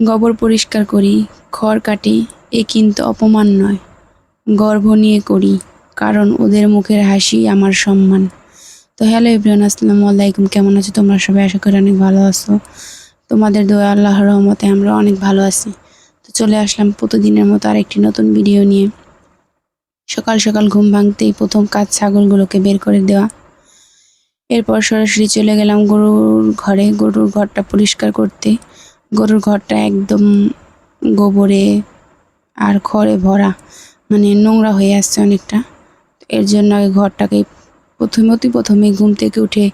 গোবর পরিষ্কার করি, খড় কাটি, এ কিন্তু অপমান নয়। গর্ব নিয়ে করি, কারণ ওদের মুখের হাসি আমার সম্মান। তো হ্যালো এভরিওয়ান, আসসালামু আলাইকুম। কেমন আছো তোমরা সবাই? আশা করি অনেক ভালো আছো। তোমাদের দোয়া, আল্লাহর রহমতে আমরা অনেক ভালো আছি। তো চলে আসলাম প্রতিদিনের মতো আরেকটি নতুন ভিডিও নিয়ে। সকাল সকাল ঘুম ভাঙতেই প্রথম কাজ ছাগলগুলোকে বের করে দেওয়া। এরপর সরাসরি চলে গেলাম গরুর ঘরে। গরুর ঘরটা পরিষ্কার করতে। গরুর ঘরটা একদম গোবরে আর খড়ে ভরা মানে নোংরা হয়ে আসছে অনেকটা। এর জন্য আগে ঘরটাকে প্রথমতই প্রথমে ঘুম থেকে উঠে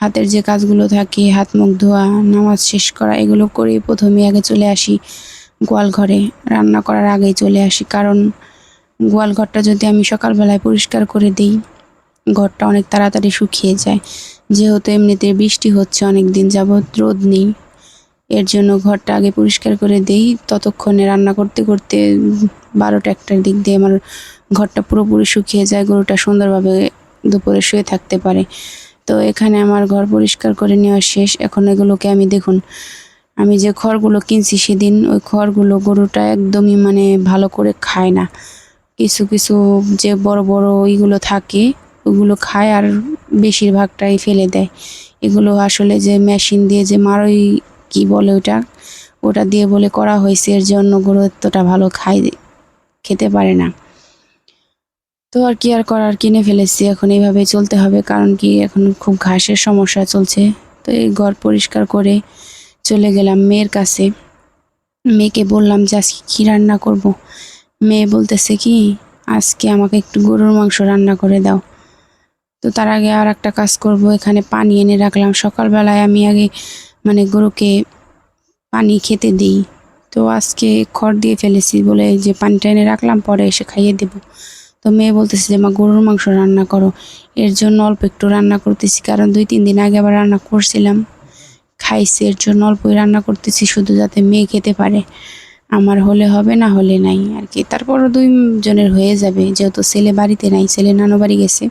হাতের যে কাজগুলো থাকে, হাত, মুখ ধোয়া, নামাজ শেষ করা, এগুলো করে প্রথমে আগে চলে আসি গোয়াল ঘরে। রান্না করার আগেই চলে আসি, কারণ গোয়াল ঘরটা যদি আমি সকালবেলায় পরিষ্কার করে দিই, ঘরটা অনেক তাড়াতাড়ি শুকিয়ে যায়। যেহেতু এমনিতে বৃষ্টি হচ্ছে অনেক দিন যাবৎ, রোদ নেই। এর জন্য ঘরটা আগে পরিষ্কার করে দেই। ততক্ষণে রান্না করতে করতে বারোটা একটার দিক দিয়ে আমার ঘরটা পুরোপুরি শুকিয়ে যায়, গরুটা সুন্দরভাবে দুপুরে শুয়ে থাকতে পারে। তো এখানে আমার ঘর পরিষ্কার করে নেওয়া শেষ। এখন এগুলোকে আমি দেখুন, আমি যে খড়গুলো কিনছি সেদিন, ওই খড়গুলো গরুটা একদমই মানে ভালো করে খায় না। কিছু কিছু যে বড় বড় ওইগুলো থাকে, ওগুলো খায় আর বেশিরভাগটাই ফেলে দেয়। এগুলো আসলে যে মেশিন দিয়ে যে মারই কি বলে ওটা? ওটা দিয়ে বলে করা হয়েছে, এর জন্য গরু এতটা ভালো খাই, খেতে পারে না। তো আর কি আর করার, কিনে ফেলেছি। এখন এইভাবে চলতে হবে, কারণ কি এখন খুব ঘাসের সমস্যা চলছে। তো এই ঘর পরিষ্কার করে চলে গেলাম মেয়ের কাছে। মেয়েকে বললাম যে, আজকে কী রান্না করব। মেয়ে বলতেছে কি, আজকে আমাকে একটু গরুর মাংস রান্না করে দাও। তো তার আগে আর একটা কাজ করব, এখানে পানি এনে রাখলাম। সকালবেলায় আমি আগে মানে গরুকে পানি খেতে দিই। তো আজকে খড় দিয়ে ফেলেছি বলে যে পানিটা এনে রাখলাম, পরে এসে খাইয়ে দেব। তো মেয়ে বলতেছে যে, মা, গরুর মাংস রান্না করো। এর জন্য অল্প একটু রান্না করতেছি, কারণ দুই, তিন দিন আগে আবার রান্না করছিলাম। খাইছি, এর জন্য অল্পই রান্না করতেছি, শুধু যাতে মেয়ে খেতে পারে। আমার হলে হবে না হলে নাই আর কি। তারপরও দুই জনের হয়ে যাবে, যেহেতু ছেলে বাড়িতে নাই, ছেলে নানো বাড়ি গেছে।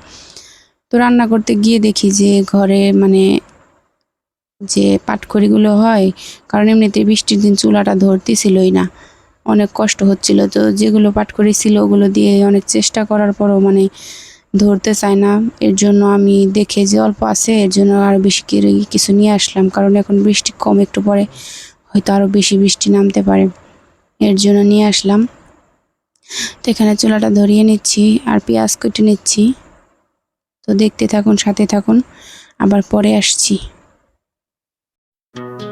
তো রান্না করতে গিয়ে দেখি যে, ঘরে মানে যে পাটখড়িগুলো হয়, কারণ এমনিতে বৃষ্টির দিন চুলাটা ধরতেছিলই না। অনেক কষ্ট হচ্ছিল তো যেগুলো পাটখড়ি ছিল ওগুলো দিয়ে অনেক চেষ্টা করার পরও মানে ধরতে চায় না। এর জন্য আমি দেখে যে অল্প আছে, এর জন্য আরও বেশি কিছু নিয়ে আসলাম, কারণ এখন বৃষ্টি কম, একটু পরে হয়তো আরও বেশি বৃষ্টি নামতে পারে। এর জন্য নিয়ে আসলাম। তো এখানে চুলাটা ধরিয়ে নিচ্ছি আর পেঁয়াজ কেটে নিচ্ছি। তো দেখতে থাকুন, সাথে থাকুন। আবার পরে আসছি। Thank you.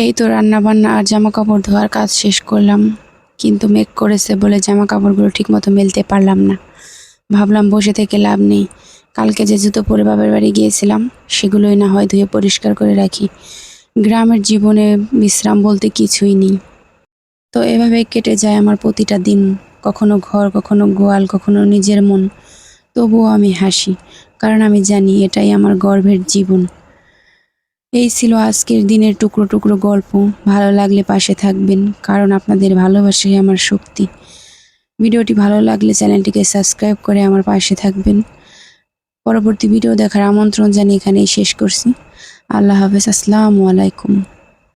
এই তো রান্না বান্না আর জামা কাপড় ধোয়ার কাজ শেষ করলাম। কিন্তু মেঘ করেছে বলে জামা কাপড়গুলো ঠিকমতো মেলতে পারলাম না। ভাবলাম বসে থেকে লাভ নেই। কালকে যে জুতো পরে বাবার বাড়ি গিয়েছিলাম, সেগুলোই না হয় ধুয়ে পরিষ্কার করে রাখি। গ্রামের জীবনে বিশ্রাম বলতে কিছুই নেই। তো এভাবে কেটে যায় আমার প্রতিটা দিন। কখনো ঘর, কখনো গোয়াল, কখনো নিজের মন। তবুও আমি হাসি, কারণ আমি জানি এটাই আমার গর্বের জীবন। এই ছিল আজকের দিনের টুকরো টুকরো গল্প। ভালো লাগলে পাশে থাকবেন, কারণ আপনাদের ভালোবাসাই আমার শক্তি। ভিডিওটি ভালো লাগলে চ্যানেলটিকে সাবস্ক্রাইব করে আমার পাশে থাকবেন। পরবর্তী ভিডিও দেখার আমন্ত্রণ জানিয়ে এখানেই শেষ করছি। আল্লাহ হাফেজ, আসসালামু আলাইকুম।